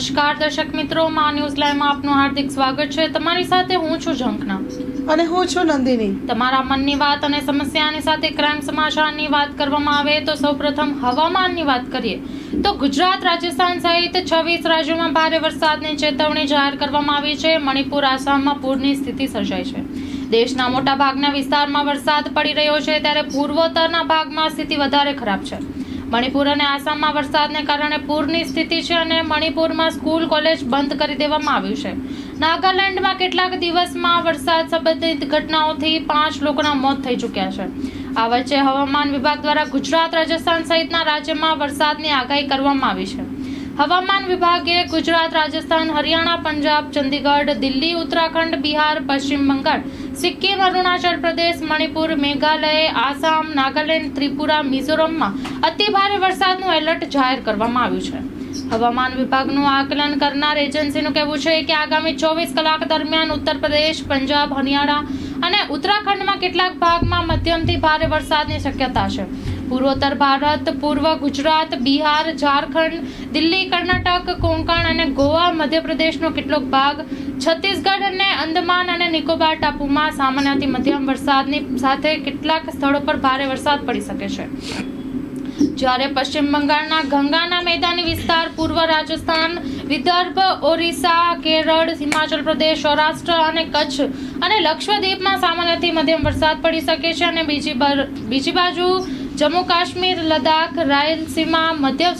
નમસ્કાર દર્શક મિત્રો મા ન્યૂઝ લાઈવમાં આપનું હાર્દિક સ્વાગત છે. તમારી સાથે હું છું ઝંખના. અને હું છું નંદિની. તમારા મનની વાત અને સમસ્યાની સાથે ક્રાઇમ સમાચારની વાત કરવામાં આવે તો સૌપ્રથમ હવામાનની વાત કરીએ. તો ગુજરાત રાજસ્થાન સહિત છવ્વીસ રાજ્યોમાં ભારે વરસાદની ચેતવણી જાહેર કરવામાં આવી છે. મણિપુર આસામમાં પૂરની સ્થિતિ સર્જાઈ છે. દેશના મોટા ભાગના વિસ્તારમાં વરસાદ પડી રહ્યો છે ત્યારે પૂર્વોત્તરના ભાગમાં સ્થિતિ વધારે ખરાબ છે. મણિપુર અને આસામમાં વરસાદને કારણે પૂરની સ્થિતિ છે અને મણિપુરમાં સ્કૂલ, કોલેજ બંધ કરી દેવામાં આવ્યું છે. નાગાલેન્ડમાં કેટલાક દિવસમાં વરસાદ સંબંધિત ઘટનાઓથી પાંચ લોકોના મોત થઈ ચૂક્યા છે. આ વચ્ચે હવામાન વિભાગ દ્વારા ગુજરાત, રાજસ્થાન સહિતના રાજ્યમાં વરસાદની આગાહી કરવામાં આવી છે. હવામાન વિભાગે ગુજરાત, રાજસ્થાન, હરિયાણા, પંજાબ, ચંદીગઢ, દિલ્હી, ઉત્તરાખંડ, બિહાર, પશ્ચિમ બંગાળ સિક્કિમ, અરુણાચલ પ્રદેશ, મણિપુર, મેઘાલય, આસામ, નાગાલેન્ડ, ત્રિપુરા, મિઝોરમમાં અતિભારે વરસાદનું એલર્ટ જાહેર કરવામાં આવ્યું છે. હવામાન વિભાગનું આકલન કરનાર એજન્સીનું કહેવું છે કે આગામી ચોવીસ કલાક દરમિયાન ઉત્તર પ્રદેશ, પંજાબ, હરિયાણા અને ઉત્તરાખંડમાં કેટલાક ભાગમાં મધ્યમથી ભારે વરસાદની શક્યતા છે. પૂર્વોત્તર ભારત, પૂર્વ ગુજરાત, બિહાર, ઝારખંડ, દિલ્હી, કર્ણાટક, કોંકણ અને ગોવા, મધ્યપ્રદેશનો કેટલોક ભાગ છત્તીસગઢ અને અંદમાન અને નિકોબાર ટાપુમાં સામાન્યથી મધ્યમ વરસાદની સાથે કેટલાક સ્થળો પર ભારે વરસાદ પડી શકે છે. જ્યારે પશ્ચિમ બંગાળના ગંગાના મેદાની વિસ્તાર, પૂર્વ રાજસ્થાન, વિદર્ભ, ઓરિસ્સા, કેરળ, હિમાચલ પ્રદેશ, સૌરાષ્ટ્ર અને કચ્છ અને લક્ષદ્વીપમાં સામાન્યથી મધ્યમ વરસાદ પડી શકે છે અને બીજી બીજી બાજુ જમ્મુ કાશ્મીર, લદ્દાખ, રાયલસીમા, મધ્ય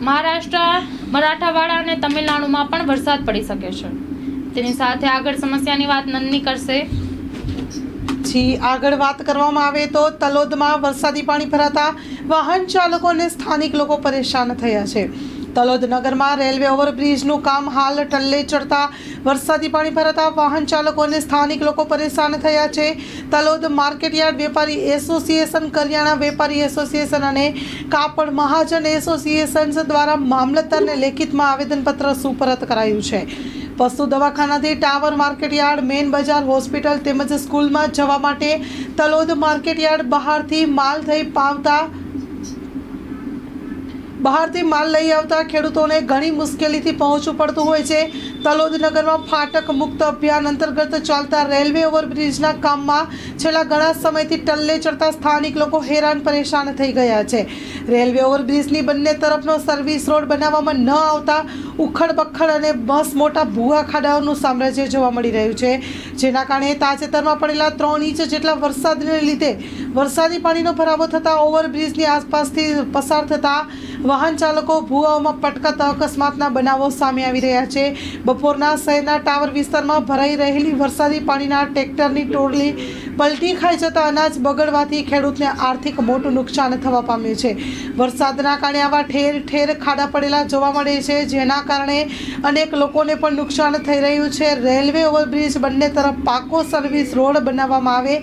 મહારાષ્ટ્ર, મરાઠાવાડા અને તમિલનાડુમાં પણ વરસાદ પડી શકે છે. તેની સાથે આગળ સમસ્યાની વાત નંદની કરશે. જી, આગળ વાત કરવામાં આવે તો તલોદમાં વરસાદી પાણી ભરાતા વાહન ચાલકો અને સ્થાનિક લોકો પરેશાન થયા છે. તલોદ નગરમાં રેલવે ઓવરબ્રિજનું કામ હાલ ટલ્લે ચડતા વરસાદી પાણી ભરાતા વાહન ચાલકો અને સ્થાનિક લોકો પરેશાન થયા છે. તલોદ માર્કેટયાર્ડ વેપારી એસોસિએશન, કરિયાણા વેપારી એસોસિએશન અને કાપડ મહાજન એસોસિએશન દ્વારા મામલતદારને લેખિતમાં આવેદનપત્ર સુપરત કરાયું છે. પશુ દવાખાનાથી ટાવર માર્કેટયાર્ડ, મેઇન બજાર, હોસ્પિટલ તેમજ સ્કૂલમાં જવા માટે તલોદ માર્કેટયાર્ડ બહારથી માલ થઈ પાવતા બહારથી માલ લઈ આવતા ખેડૂતોને ઘણી મુશ્કેલીથી પહોંચવું પડતું હોય છે. તલોદ નગરમાં ફાટક મુક્ત અભિયાન અંતર્ગત ચાલતા રેલવે ઓવરબ્રિજના કામમાં છેલ્લા ઘણા સમયથી ટલ્લે ચડતા સ્થાનિક લોકો હેરાન પરેશાન થઈ ગયા છે. રેલવે ઓવરબ્રિજની બંને તરફનો સર્વિસ રોડ બનાવવામાં ન આવતા ઉખડબખડ અને બસ મોટા ભૂવા ખાડાઓનું સામ્રાજ્ય જોવા મળી રહ્યું છે, જેના કારણે તાજેતરમાં પડેલા ત્રણ ઇંચ જેટલા વરસાદને લીધે વરસાદી પાણીનો ભરાવો થતાં ઓવરબ્રિજની આસપાસથી પસાર થતા વાહન ચાલકો ભૂવાઓમાં પટકાતા અકસ્માતના બનાવો સામે આવી રહ્યા છે. બપોરના શહેરના ટાવર વિસ્તારમાં ભરાઈ રહેલી વરસાદી પાણીના ટ્રેક્ટરની ટોળલી પલટી ખાઈ જતા અનાજ બગડવાથી ખેડૂતને આર્થિક મોટું નુકસાન થવા પામ્યું છે. વરસાદના કારણે આવા ઠેર ઠેર ખાડા પડેલા જોવા મળે છે, જેના કારણે અનેક લોકોને પણ નુકસાન થઈ રહ્યું છે. રેલવે ઓવરબ્રિજ બંને તરફ પાકો સર્વિસ રોડ બનાવવામાં આવે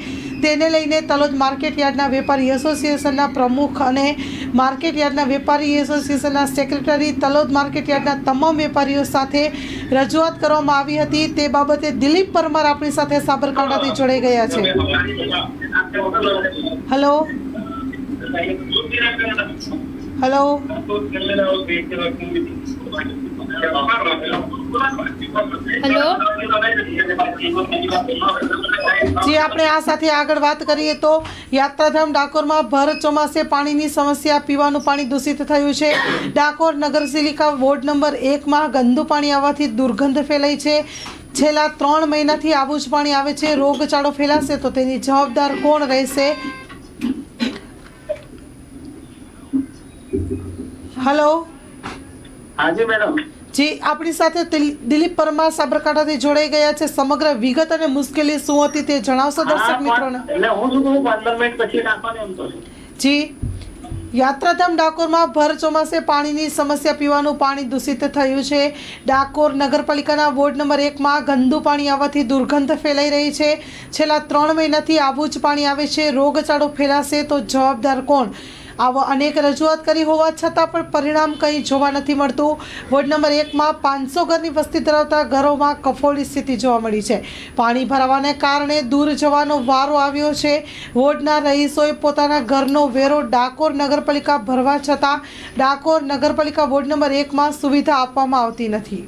તેને લઈને તલોદ માર્કેટ યાર્ડના વેપારી એસોસિએશનના પ્રમુખ અને માર્કેટ યાર્ડના વેપારી એસોસિએશનના સેક્રેટરી તલોદ માર્કેટ યાર્ડના તમામ વેપારીઓ સાથે રજૂઆત કરવામાં આવી હતી. તે બાબતે દિલીપ પરમાર આપણી સાથે સાબરકાંઠાથી જોડાઈ ગયા છે. હલો હલો હેલો જે આપણે આ સાથે આગળ વાત કરીએ તો યાત્રાધામ ડાકોરમાં ભર ચોમાસે પાણીની સમસ્યા, પીવાનું પાણી દૂષિત થયું છે. ડાકોર નગરપાલિકા વોર્ડ નંબર એકમાં ગંદુ પાણી આવવાથી દુર્ગંધ ફેલાઈ છે. છેલ્લા ત્રણ મહિનાથી આવું જ પાણી આવે છે. રોગચાળો ફેલાશે તો તેની જવાબદાર કોણ રહેશે? હલો? હાજી મેડમ. જી આપણી સાથે દિલીપ પરમાર સાબરકાંઠાથી જોડાઈ ગયા છે. સમગ્ર વિગત અને મુશ્કેલી શું હતી તે જણાવશો દર્શક મિત્રોને? એટલે હું શું કહું પંદર મિનિટ પછી નાખવાનું એમ તો. જી. યાત્રાધામ ડાકોરમાં ભર ચોમાસે પાણીની સમસ્યા પીવાનું પાણી દૂષિત થયું છે. ડાકોર નગરપાલિકાના વોર્ડ નંબર એકમાં ગંદુ પાણી આવવાથી દુર્ગંધ ફેલાઈ રહી છે. છેલ્લા ત્રણ મહિનાથી આવું જ પાણી આવે છે. રોગચાળો ફેલાશે તો જવાબદાર કોણ? આવો અનેક રજૂઆત કરી હોવા છતાં પણ પરિણામ કંઈ જોવા નથી મળતું. વોર્ડ નંબર એકમાં પાંચસો ઘરની વસ્તી ધરાવતા ઘરોમાં કફોડી સ્થિતિ જોવા મળી છે. પાણી ભરાવાને કારણે દૂર જવાનો વારો આવ્યો છે. વોર્ડના રહીશોએ પોતાના ઘરનો વેરો ડાકોર નગરપાલિકા ભરવા છતાં ડાકોર નગરપાલિકા વોર્ડ નંબર એકમાં સુવિધા આપવામાં આવતી નથી.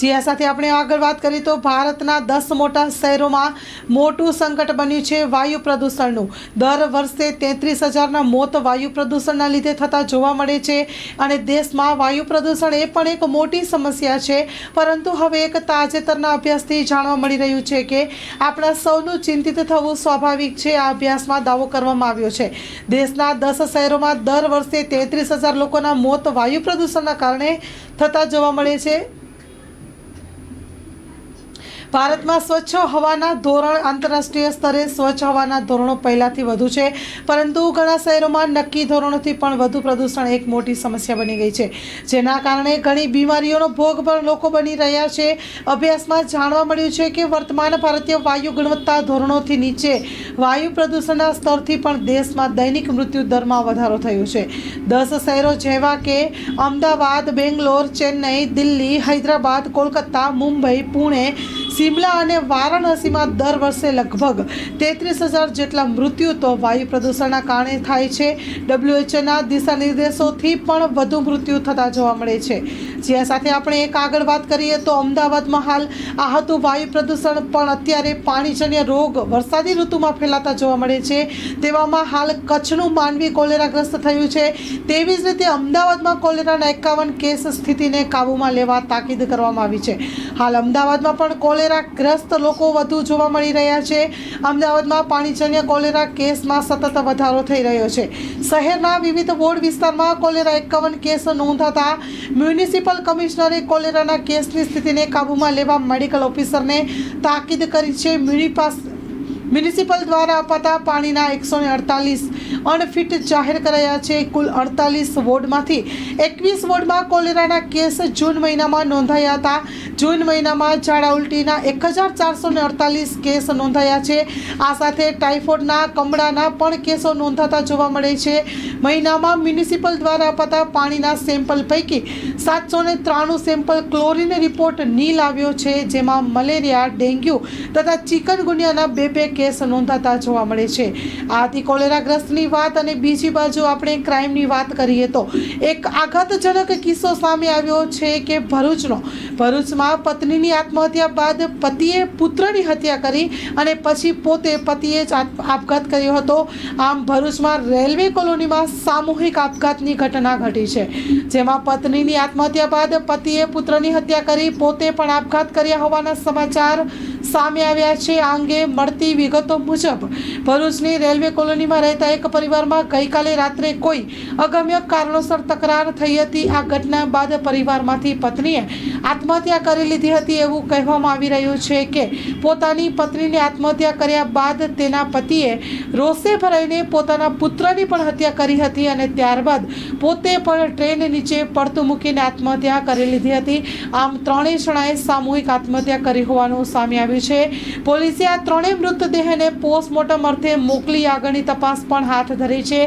જી આ સાથે આપણે આગળ વાત કરીએ તો ભારતના દસ મોટા શહેરોમાં મોટું સંકટ બન્યું છે વાયુ પ્રદૂષણનું. દર વર્ષે તેત્રીસ હજારના મોત વાયુ પ્રદૂષણના લીધે થતા જોવા મળે છે અને દેશમાં વાયુ પ્રદૂષણ એ પણ એક મોટી સમસ્યા છે. પરંતુ હવે એક તાજેતરના અભ્યાસથી જાણવા મળી રહ્યું છે કે આપણા સૌનું ચિંતિત થવું સ્વાભાવિક છે. આ અભ્યાસમાં દાવો કરવામાં આવ્યો છે. દેશના દસ શહેરોમાં દર વર્ષે તેત્રીસ હજાર લોકોના મોત વાયુ પ્રદૂષણના કારણે થતા જોવા મળે છે. ભારતમાં સ્વચ્છ હવાના ધોરણ આંતરરાષ્ટ્રીય સ્તરે સ્વચ્છ હવાના ધોરણો પહેલાંથી વધુ છે, પરંતુ ઘણા શહેરોમાં નક્કી ધોરણોથી પણ વધુ પ્રદૂષણ એક મોટી સમસ્યા બની ગઈ છે. જેના કારણે ઘણી બીમારીઓનો ભોગ પણ લોકો બની રહ્યા છે. અભ્યાસમાં જાણવા મળ્યું છે કે વર્તમાન ભારતીય વાયુ ગુણવત્તા ધોરણોથી નીચે વાયુ પ્રદૂષણના સ્તરથી પણ દેશમાં દૈનિક મૃત્યુ દરમાં વધારો થયો છે. દસ શહેરો જેવા કે અમદાવાદ, બેંગ્લોર, ચેન્નઈ, દિલ્હી, હૈદરાબાદ, કોલકાતા, મુંબઈ, પુણે સિમલા અને વારાણસીમાં દર વર્ષે લગભગ તેત્રીસ હજાર જેટલા મૃત્યુ તો વાયુ પ્રદૂષણના કારણે થાય છે. ડબ્લ્યુએચઓના દિશાનિર્દેશોથી પણ વધુ મૃત્યુ થતા જોવા મળે છે. જ્યાં સાથે આપણે એક આગળ વાત કરીએ તો અમદાવાદમાં હાલ આ હતું વાયુ પ્રદૂષણ પણ અત્યારે પાણીજન્ય રોગ વરસાદી ઋતુમાં ફેલાતા જોવા મળે છે. તેવામાં હાલ કચ્છનું માનવી કોલેરાગ્રસ્ત થયું છે. તેવી જ રીતે અમદાવાદમાં કોલેરાના એકાવન કેસ સ્થિતિને કાબૂમાં લેવા તાકીદ કરવામાં આવી છે. હાલ અમદાવાદમાં પણ કોલેરાગ્રસ્ત લોકો વધુ જોવા મળી રહ્યા છે. અમદાવાદમાં પાણીજન્ય કોલેરા કેસમાં સતત વધારો થઈ રહ્યો છે. શહેરના વિવિધ વોર્ડ વિસ્તારમાં કોલેરા એકાવન કેસ નોંધાતા મ્યુનિસિપલ કમિશનરે કોલેરાના કેસની સ્થિતિને કાબૂમાં લેવા મેડિકલ ઓફિસરને તાકીદ કરી છે. મ્યુનિપાસ મ્યુનિસિપલ દ્વારા અપાતા પાણીના એકસો ને અડતાલીસ અનફિટ જાહેર કરાયા છે. કુલ અડતાલીસ વોર્ડમાંથી એકવીસ વોર્ડમાં કોલેરાના કેસ જૂન મહિનામાં નોંધાયા હતા. જૂન મહિનામાં ઝાડા ઉલટીના એક હજાર ચારસો ને અડતાલીસ કેસ નોંધાયા છે. આ સાથે ટાઇફોઇડના, કમળાના પણ કેસો નોંધાતા જોવા મળે છે. મહિનામાં મ્યુનિસિપલ દ્વારા અપાતા પાણીના સેમ્પલ પૈકી સાતસો ને ત્રાણું સેમ્પલ ક્લોરીન રિપોર્ટ નીલ આવ્યો છે, જેમાં મલેરિયા, ડેન્ગ્યુ તથા ચિકનગુનિયાના બે બે કેસ નોંધાતા જોવા મળે છે. આથી કોલેરાગ્રસ્તની વાત અને બીજી બાજુ આપણે ક્રાઇમની વાત કરીએ તો એક આઘાતજનક કિસ્સો સામે આવ્યો છે કે ભરૂચનો. ભરૂચમાં પત્નીની આત્મહત્યા બાદ પતિએ પુત્રની હત્યા કરી અને પછી પોતે પતિએ જ આપઘાત કર્યો હતો. આમ ભરૂચમાં રેલવે કોલોનીમાં સામૂહિક આપઘાતની ઘટના ઘટી છે. જેમાં પત્નીની આત્મહત્યા બાદ પતિએ પુત્રની હત્યા કરી, પોતે પણ આપઘાત કર્યા હોવાના સમાચાર સામે આવ્યા છે. આ અંગે મળતી વિગતો મુજબ, ભરૂચની રેલવે કોલોનીમાં રહેતા એક પરિવારમાં ગઈકાલે રાત્રે કોઈ અગમ્ય કારણોસર તકરાર થઈ હતી. આ ઘટના બાદ પરિવારમાંથી પત્નીએ આત્મહત્યા કરી લીધી હતી એવું કહેવામાં આવી રહ્યું છે કે પોતાની પત્નીને આત્મહત્યા કર્યા બાદ તેના પતિએ રોષે ભરાઈને પોતાના પુત્રની પણ હત્યા કરી હતી અને ત્યારબાદ પોતે પણ ટ્રેન નીચે પડતું મૂકીને આત્મહત્યા કરી લીધી હતી. આમ ત્રણેય જણાએ સામૂહિક આત્મહત્યા કરી હોવાનું સામે આવ્યું છે. પોલીસે આ ત્રણેય મૃતદેહને પોસ્ટમોર્ટમ અર્થે મોકલી આગળની તપાસ પણ હાથ ધરી છે.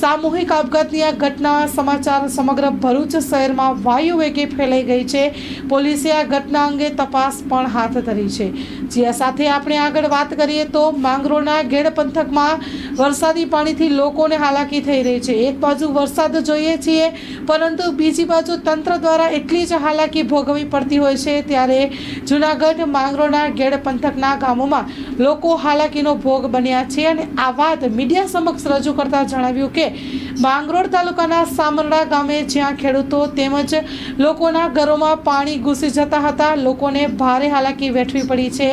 સામૂહિક આપઘાતની આ ઘટના સમાચાર સમગ્ર ભરૂચ શહેરમાં વાયુ વેગે ફેલાઈ ગઈ છે. પોલીસે આ ઘટના અંગે તપાસ પણ હાથ ધરી છે. જે સાથે આપણે આગળ વાત કરીએ તો માંગરોળના ગેડ પંથકમાં વરસાદી પાણીથી લોકોને હાલાકી થઈ રહી છે. એક બાજુ વરસાદ જોઈએ છીએ, પરંતુ બીજી બાજુ તંત્ર દ્વારા એટલી જ હાલાકી ભોગવવી પડતી હોય છે. ત્યારે જૂનાગઢ માંગરોળના ગેડ પંથકના ગામોમાં લોકો હાલાકીનો ભોગ બન્યા છે અને આ વાત મીડિયા સમક્ષ રજૂ કરતા જણાવ્યું કે માંગરોળ તાલુકાના સામરડા ગામે જ્યાં ખેડૂતો તેમજ લોકોના ઘરોમાં પાણી ઘૂસી જતા હતા, લોકોને ભારે હાલાકી વેઠવી પડી છે.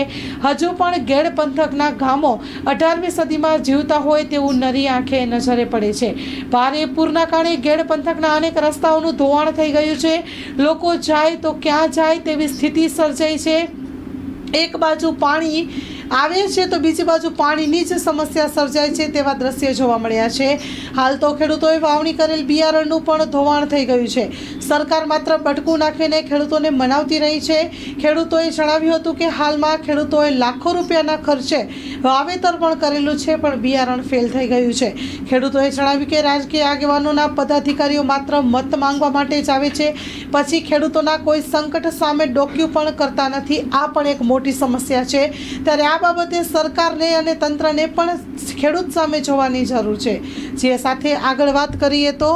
હજુ પણ ગેડ પંથકના ગામો અઢારમી સદીમાં જીવતા હોય તેવું નરી આંખે નજરે પડે છે. ભારે પૂરના કારણે ગેડ પંથકના અનેક રસ્તાઓનું ધોવાણ થઈ ગયું છે. લોકો જાય તો ક્યાં જાય તેવી સ્થિતિ સર્જાઈ છે. એક બાજુ પાણી આવે છે તો બીજી બાજુ પાણીની જ સમસ્યા સર્જાય છે તેવા દ્રશ્ય જોવા મળ્યા છે. હાલ તો ખેડૂતોએ વાવણી કરેલ બિયારણનું પણ ધોવાણ થઈ ગયું છે. સરકાર માત્ર બટકું નાખીને ખેડૂતોને મનાવતી રહી છે. ખેડૂતોએ જણાવ્યું હતું કે હાલમાં ખેડૂતોએ લાખો રૂપિયાના ખર્ચે વાવેતર પણ કરેલું છે, પણ બિયારણ ફેલ થઈ ગયું છે. ખેડૂતોએ જણાવ્યું કે રાજકીય આગેવાનોના પદાધિકારીઓ માત્ર મત માંગવા માટે જ આવે છે. પછી ખેડૂતોના કોઈ સંકટ સામે ડોક્યુ પણ કરતા નથી. આ પણ એક મોટી સમસ્યા છે. ત્યારે આ બાબતે સરકારને અને તંત્રને પણ ખેડૂત સામે જોવાની જરૂર છે. જે સાથે આગળ વાત કરીએ તો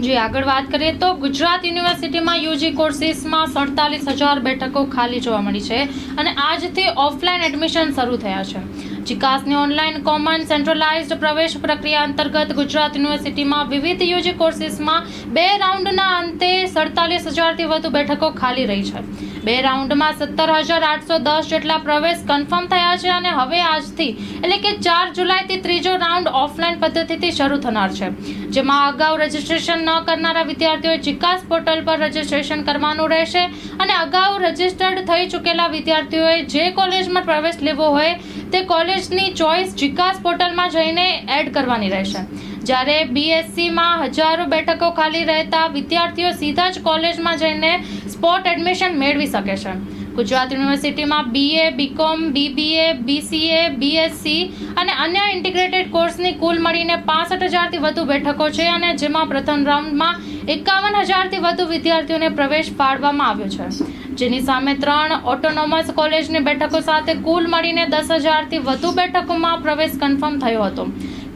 જે આગળ વાત કરીએ તો ગુજરાત યુનિવર્સિટીમાં યુજી કોર્સિસમાં સડતાલીસ હજાર બેઠકો ખાલી જોવા મળી છે અને આજથી ઓફલાઈન એડમિશન શરૂ થયા છે. ચિકાસની ઓનલાઈન કોમન સેન્ટ્રલાઇઝ્ડ પ્રવેશ પ્રક્રિયા અંતર્ગત ગુજરાત યુનિવર્સિટીમાં વિવિધ યુજી કોર્સિસમાં બે રાઉન્ડના અંતે સડતાલીસ હજારથી વધુ બેઠકો ખાલી રહી છે. બે રાઉન્ડમાં સત્તર હજાર આઠસો દસ જેટલા પ્રવેશ કન્ફર્મ થયા છે અને હવે આજથી એટલે કે ચાર જુલાઈથી ત્રીજો રાઉન્ડ ઓફલાઈન પદ્ધતિથી શરૂ થનાર છે. જેમાં અગાઉ રજીસ્ટ્રેશન ન કરનારા વિદ્યાર્થીઓએ ચિકાસ પોર્ટલ પર રજીસ્ટ્રેશન કરવાનું રહેશે અને અગાઉ રજીસ્ટર્ડ થઈ ચૂકેલા વિદ્યાર્થીઓએ જે કોલેજમાં પ્રવેશ લેવો હોય તે કોલેજની ચોઇસ જીકાસ પોર્ટલમાં જઈને એડ કરવાની રહેશે. જ્યારે બીએસસીમાં હજારો બેઠકો ખાલી રહેતા વિદ્યાર્થીઓ સીધા જ કોલેજમાં જઈને સ્પોટ એડમિશન મેળવી શકે છે. ગુજરાત યુનિવર્સિટીમાં BA BCom BBA BCA BSc અને અન્ય ઇન્ટિગ્રેટેડ કોર્સની કુલ મળીને પાસઠ હજારથી વધુ બેઠકો છે અને જેમાં પ્રથમ રાઉન્ડમાં એકાવન હજારથી વધુ વિદ્યાર્થીઓને પ્રવેશ પાડવામાં આવ્યો છે. જેની સામે ત્રણ ઓટોનોમસ કોલેજની બેઠકો સાથે કુલ મળીને દસ હજારથી વધુ બેઠકોમાં પ્રવેશ કન્ફર્મ થયો હતો.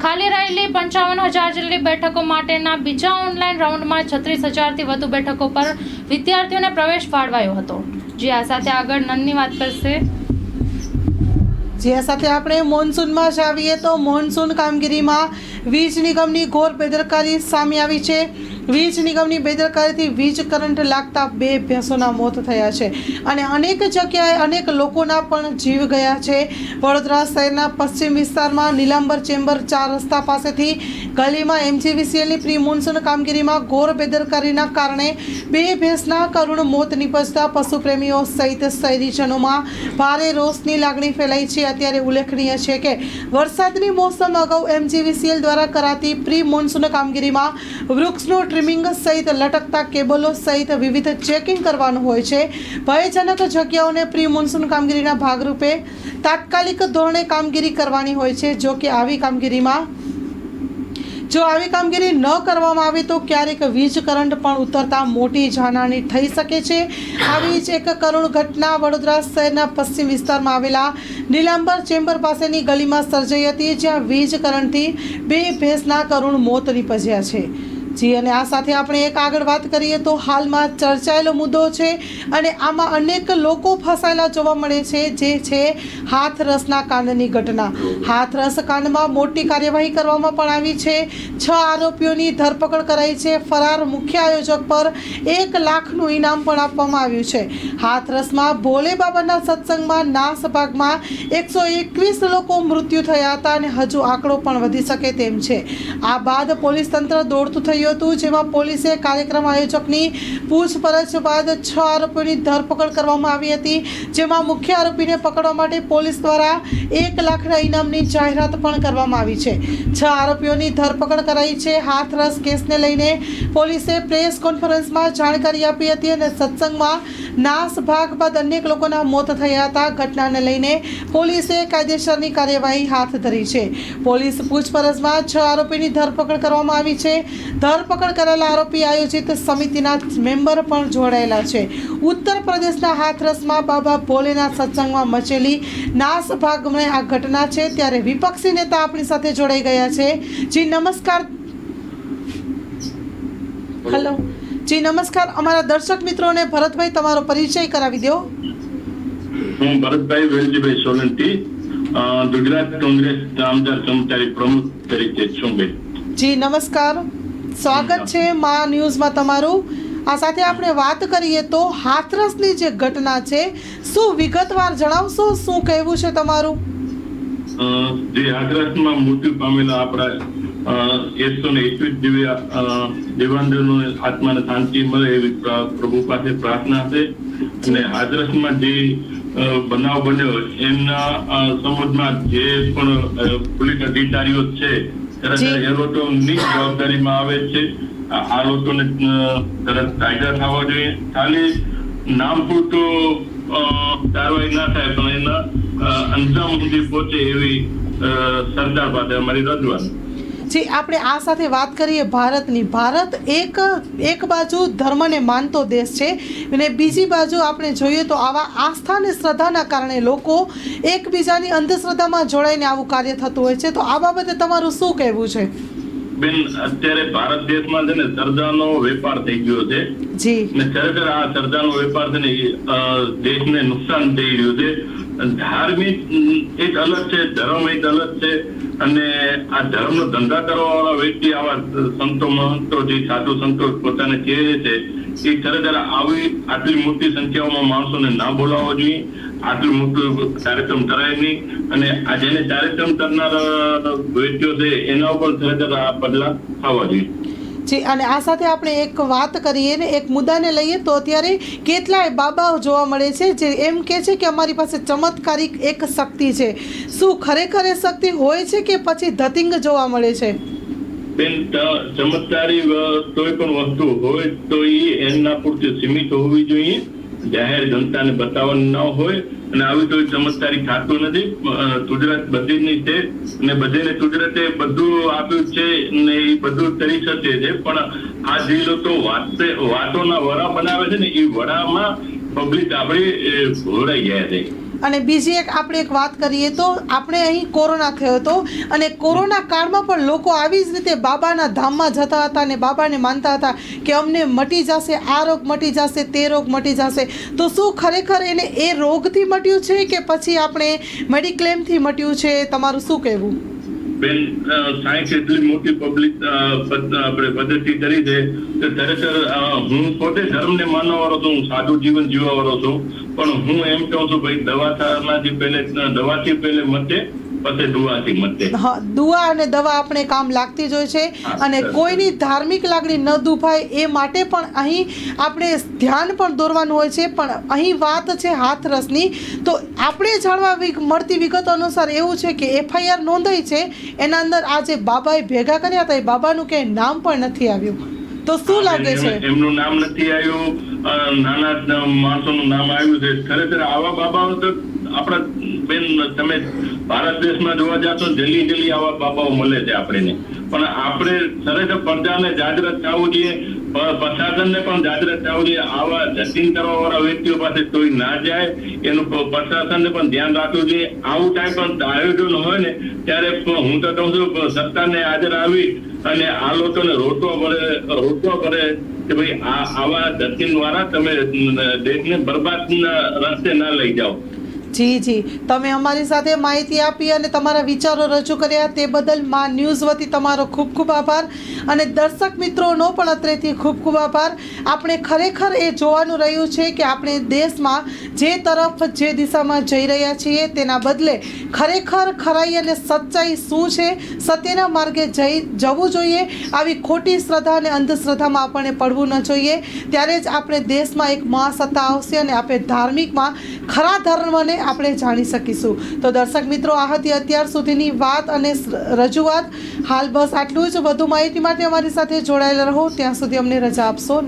ખાલી રહેલી પંચાવન હજાર જેટલી બેઠકો માટેના બીજા ઓનલાઈન રાઉન્ડમાં છત્રીસ હજારથી વધુ બેઠકો પર વિદ્યાર્થીઓને પ્રવેશ ફાળવાયો હતો. જે આ સાથે આગળ નંદની વાત કરશે. જે સાથે આપણે મોન્સૂનમાં જ આવીએ તો મોન્સૂન કામગીરીમાં વીજ નિગમની ઘોર બેદરકારી સામે આવી છે. વીજ નિગમની બેદરકારીથી વીજ કરંટ લાગતા બે ભેંસોના મોત થયા છે. અને અનેક જગ્યાએ અનેક લોકોના પણ જીવ ગયા છે. વડોદરા શહેરના પશ્ચિમ વિસ્તારમાં નીલાંબર ચેમ્બર ચાર રસ્તા પાસેથી ગલીમાં એમજીવીસીએલની પ્રી મોન્સૂન કામગીરીમાં ઘોર બેદરકારીના કારણે બે ભેંસના કરુણ મોત નિપજતા પશુપ્રેમીઓ સહિત શહેરીજનોમાં ભારે રોષની લાગણી ફેલાઈ છે. અત્યારે ઉલ્લેખનીય છે કે વરસાદની મોસમ અગાઉ એમજીવીસીએલ દ્વારા કરાતી પ્રી મોન્સૂન કામગીરીમાં વૃક્ષનું ટ્રીમિંગ સહિત લટકતા કેબલો સહિત વિવિધ ચેકિંગ કરવાનું હોય છે. ભયજનક જગ્યાઓને પ્રી મોન્સૂન કામગીરીના ભાગરૂપે તાત્કાલિક ધોરણે કામગીરી કરવાની હોય છે. જો કે આવી કામગીરીમાં, જો આવી કામગીરી ન કરવામાં આવે તો ક્યારેક વીજ કરંટ પણ ઉતરતા મોટી જાનહાની થઈ શકે છે. આવી જ એક કરુણ ઘટના વડોદરા શહેરના પશ્ચિમ વિસ્તારમાં આવેલા નીલાંબર ચેમ્બર પાસેની ગલીમાં સર્જાઈ હતી, જ્યાં વીજ કરંટથી બે ભેંસના કરુણ મોત નીપજ્યા છે. જી, અને આ સાથે આપણે એક આગળ વાત કરીએ તો હાલમાં ચર્ચાયેલો મુદ્દો છે અને આમાં અનેક લોકો ફસાયેલા જોવા મળે છે, જે છે હાથરસના કાંડની ઘટના. હાથરસ કાંડમાં મોટી કાર્યવાહી કરવામાં પણ આવી છે. છ આરોપીઓની ધરપકડ કરાઈ છે. ફરાર મુખ્ય આયોજક પર એક લાખનું ઇનામ પણ આપવામાં આવ્યું છે. હાથરસમાં ભોલે બાબાના સત્સંગમાં નાસ ભાગમાં એકસો એકવીસ લોકો મૃત્યુ થયા હતા અને હજુ આંકડો પણ વધી શકે તેમ છે. આ બાદ પોલીસ તંત્ર દોડતું થયું હતું, જેમાં પોલીસે કાર્યક્રમ આયોજકની પૂછપરછ બાદ છ આરોપીઓની ધરપકડ કરવામાં આવી હતી, જેમાં મુખ્ય આરોપીને પકડવા માટે પોલીસ દ્વારા એક લાખના ઇનામની જાહેરાત પણ કરવામાં આવી છે. છ આરોપીઓની ધરપકડ કરાઈ છે. હાથરસ કેસને લઈને પોલીસે પ્રેસ કોન્ફરન્સમાં જાણકારી આપી હતી અને સત્સંગમાં નાસ ભાગ બાદ અનેક લોકોના મોત થયા હતા. ઘટનાને લઈને પોલીસે કાયદેસરની કાર્યવાહી હાથ ધરી છે. પોલીસ પૂછપરછમાં છ આરોપીની ધરપકડ કરવામાં આવી છે. ધરપકડ કરેલા આરોપી આયોજિત સમિતિના મેમ્બર પણ જોડાયેલા છે. ઉત્તર પ્રદેશના હાથરસમાં બાબા ભોલેના સત્સંગમાં મચેલી નાસ ભાગમાં આ ઘટના છે ત્યારે વિપક્ષી નેતા આપણી સાથે જોડાઈ ગયા છે. જી નમસ્કાર. હેલો જી નમસ્કાર. અમારા દર્શક મિત્રોને ભરતભાઈ તમારો પરિચય કરાવી દો. હું ભરતભાઈ વેલજીભાઈ સોલંકી ગુજરાત કોંગ્રેસ નામદાર કર્મચારી પ્રમુખ તરીકે છું ભાઈ. જી નમસ્કાર. સ્વાગત છે મા ન્યૂઝમાં તમારું. આ સાથે આપણે વાત કરીએ તો હાથરસની જે ઘટના છે, શું વિગતવાર જણાવશો? શું કહેવું છે તમારું? જે હાથરસમાં મૃત્યુ પામેલા આપણા એકસો ને એકવીસ દિવ્ય આત્માને શાંતિ મળે એવી પ્રભુ પાસે પ્રાર્થના છે. અને હાથરસમાં જે બનાવ બન્યો, એમના સંબંધમાં જે પણ પોલીસ અધિકારીઓ છે ત્યારે. એ લોકોની જવાબદારીમાં આવે છે. આ લોકોને તરત કાયદા થવા જોઈએ. ખાલી નામ પૂરતો કાર્યવાહી ના થાય પણ એના અંજામ સુધી પહોંચે એવી સરદાર પાસે અમારી રજૂઆત. જી આપણે આ સાથે વાત કરીએ ભારતની. ભારત એક એક બાજુ ધર્મને માનતો દેશ છે અને બીજી બાજુ આપણે જોઈએ તો આવા આસ્થા અને શ્રદ્ધાના કારણે લોકો એકબીજાની અંધશ્રદ્ધામાં જોડાઈને આવું કાર્ય થતું હોય છે. તો આ બાબતે તમારું શું કહેવું છે? બેન અત્યારે ભારત દેશમાં છે ને સરદારનો વેપાર થઈ ગયો છે. જી. ખરેખર આ સરદારનો વેપાર છે ને દેશને નુકસાન થઈ રહ્યું છે. ધાર્મિક એક અલગ છે ધર્મ એક અલગ છે. અને આ ધર્મનો ધંધા કરવા વાળા વ્યક્તિ આવા સંતો, મહંતો, જે સાધુ સંતો પોતાને કહે છે એ ખરેખર આવી આટલી મોટી સંખ્યાઓમાં માણસોને ના બોલાવવા જોઈએ. આટલું મોટું કાર્યક્રમ કરાય નહીં. અને આ જેને કાર્યક્રમ કરનાર વ્યક્તિઓ છે, એના ઉપર ખરેખર આ પગલા થવા જોઈએ. જી અને આ સાથે આપણે એક વાત કરીએ ને, એક મુદ્દાને લઈએ તો અત્યારે કેટલાય બાબાઓ જોવા મળે છે જે એમ કે છે કે અમારી પાસે ચમત્કારિક એક શક્તિ છે. શું ખરેખર એ શક્તિ હોય છે કે પછી ધતિંગ જોવા મળે છે? બેન ચમત્કારી કોઈ પણ વસ્તુ હોય તો એ એમના પૂરતી સીમિત હોવી જોઈએ. જાહેર જનતાને બતાવવાનું ન હોય અને આવી કોઈ ચમત્કારી થતું નથી. ગુજરાત બધીની છે અને બધીને કુદરતે બધું આપ્યું છે ને એ બધું કરી શકે છે. પણ આ જે લોકો વાતે વાતોના વડા બનાવે છે ને, એ વડામાં પબ્લિક આપણે ભોળાઈ ગયા છે. અને બીજી એક, આપણે એક વાત કરીએ તો, આપણે અહીં કોરોના થયો હતો અને કોરોના કાળમાં પણ લોકો આવી જ રીતે બાબાના ધામમાં જતા હતા અને બાબાને માનતા હતા કે અમને મટી જશે, આ રોગ મટી જશે, તે રોગ મટી જશે. તો શું ખરેખર એને એ રોગથી મટ્યું છે કે પછી આપણે મેડિક્લેમથી મટ્યું છે? તમારું શું કહેવું? બેન સાયન્સ એટલી મોટી પબ્લિક આપણે પદ્ધતિ કરી છે કે ખરેખર હું પોતે ધર્મને માનવા વાળો છું, હું સાદું જીવન જીવવા વાળો છું. પણ હું એમ કહું છું, ભાઈ દવા થવાથી પહેલે, દવાથી પહેલે દુવાથી મતે હા દુઆ અને દવા આપણે કામ લાગતી જ હોય છે અને કોઈની ધાર્મિક લાગણી ન દુભાય એ માટે પણ અહીં આપણે ધ્યાન પણ દોરવાનું હોય છે પણ અહીં વાત છે હાથરસની તો આપણે જાણવા મળતી વિગતો અનુસાર એવું છે કે એફઆઈઆર નોંધાઈ છે એના અંદર આ જે બાબાએ ભેગા કર્યા હતા એ બાબાનું ક્યાંય નામ પણ નથી આવ્યું. તો શું લાગે છે? એમનું નામ નથી આવ્યું. નાના માણસોનું નામ આવ્યું છે. ખરેખર આવા બાબાઓ તો આપણા બેન, તમે ભારત દેશમાં જોવા જાશો જલ્દી જલ્દી આવા બાબાઓ મળે છે આપણને. પણ આપણે ખરેખર પ્રજાને જાગૃત થવું જોઈએ પ્રશાસનને પણ જાગૃત થવું જોઈએ. આવા જતીન કરવા વ્યક્તિઓ પાસે કોઈ ના જાય. એનું પ્રશાસનને પણ ધ્યાન રાખવું જોઈએ. આવું કાંઈ પણ આયોજન હોય ને, ત્યારે હું તો કહું છું સત્તાને હાજર આવી અને આ લોકોને રોટવા પડે રોટવા પડે કે ભાઈ આ, આવા જતીન દ્વારા તમે દેશને બરબાદના રસ્તે ના લઈ જાઓ. જી જી. તમે અમારી સાથે માહિતી આપી અને તમારા વિચારો રજૂ કર્યા તે બદલ મા ન્યૂઝ વતી તમારો ખૂબ ખૂબ આભાર. અને દર્શક મિત્રોનો પણ અત્રેથી ખૂબ ખૂબ આભાર. આપણે ખરેખર એ જોવાનું રહ્યું છે કે આપણે દેશમાં જે તરફ જે દિશામાં જઈ રહ્યા છીએ તેના બદલે ખરેખર ખરાઈ અને સચ્ચાઈ શું છે? સત્યના માર્ગે જઈ, જવું જોઈએ. આવી ખોટી શ્રદ્ધા અને અંધશ્રદ્ધામાં આપણને પડવું ન જોઈએ. ત્યારે જ આપણે દેશમાં એક મહાસત્તા આવશે અને આપણે ધાર્મિકમાં ખરા ધર્મને આપણે જાણી શકીશું. તો દર્શક મિત્રો, આ હતી અત્યાર સુધીની વાત અને રજૂઆત. હાલ બસ આટલું જ. વધુ માહિતી માટે અમારી સાથે જોડાયેલા રહો. ત્યાં સુધી અમને રજા આપશો.